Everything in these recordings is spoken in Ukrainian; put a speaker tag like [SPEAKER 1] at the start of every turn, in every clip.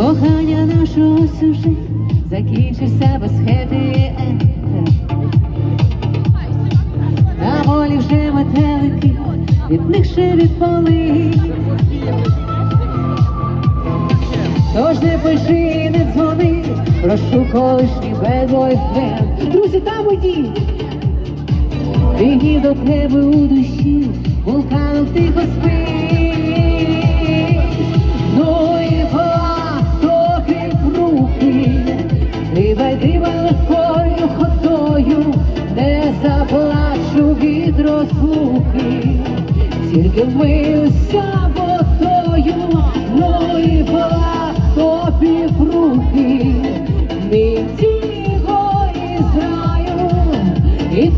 [SPEAKER 1] Кохання нашого сюжет закінчився без хеппі. На волі вже метелики, від них ще відпали. Тож не пиши, і не дзвони, прошу колишній бедбойфренд. Друзі, там ідіть. Бігні до тебе у душі, вулканом тихо спи. Розлуки, тільки вмився водою, ну і в руки, мій діго Ізраїль, і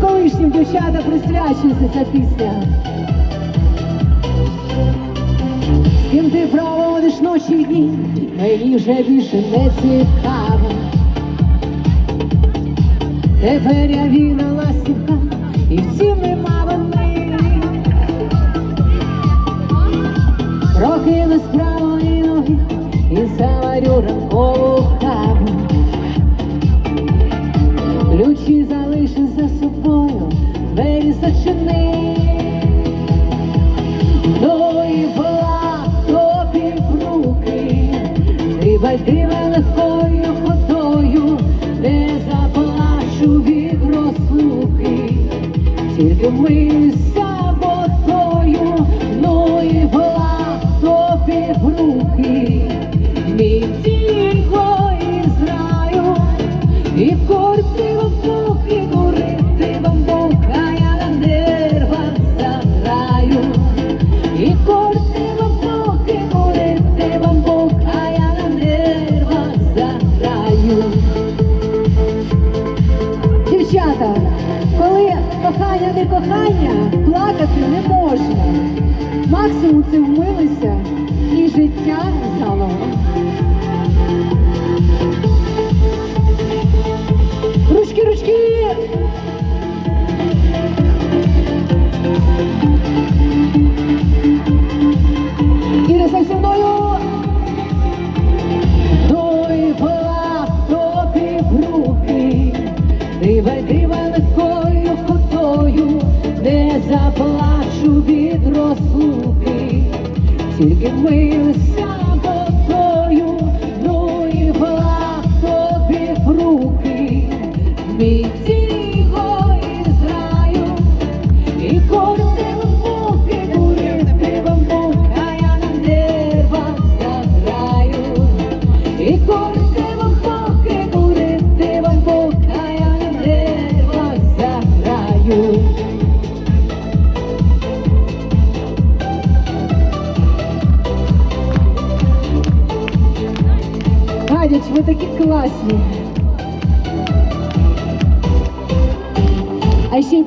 [SPEAKER 1] Колишнім дівчатам присвячується ця пісня. З ким ти проводиш ночі дні, мені вже більше не цікаво. Тепер я вільна ластівка, і втім нема вини. Прокинусь правої ноги і заварю Ключі залиши за собою, двері зачини. Ну і була тобі в руки, ти дива легкою ходою, не заплачу від розлуки, тільки мися кохання не кохання, плакати не можна. Максимум це вмилися і життя заново. Ручки, ручки! Іриса зі мною! Ну і була тобі в руки, дивай дива легкою не заплачу від розлуки, тільки милися водою, ну і була тобі в руки, мій Гадяч, ви такі класні. А ще й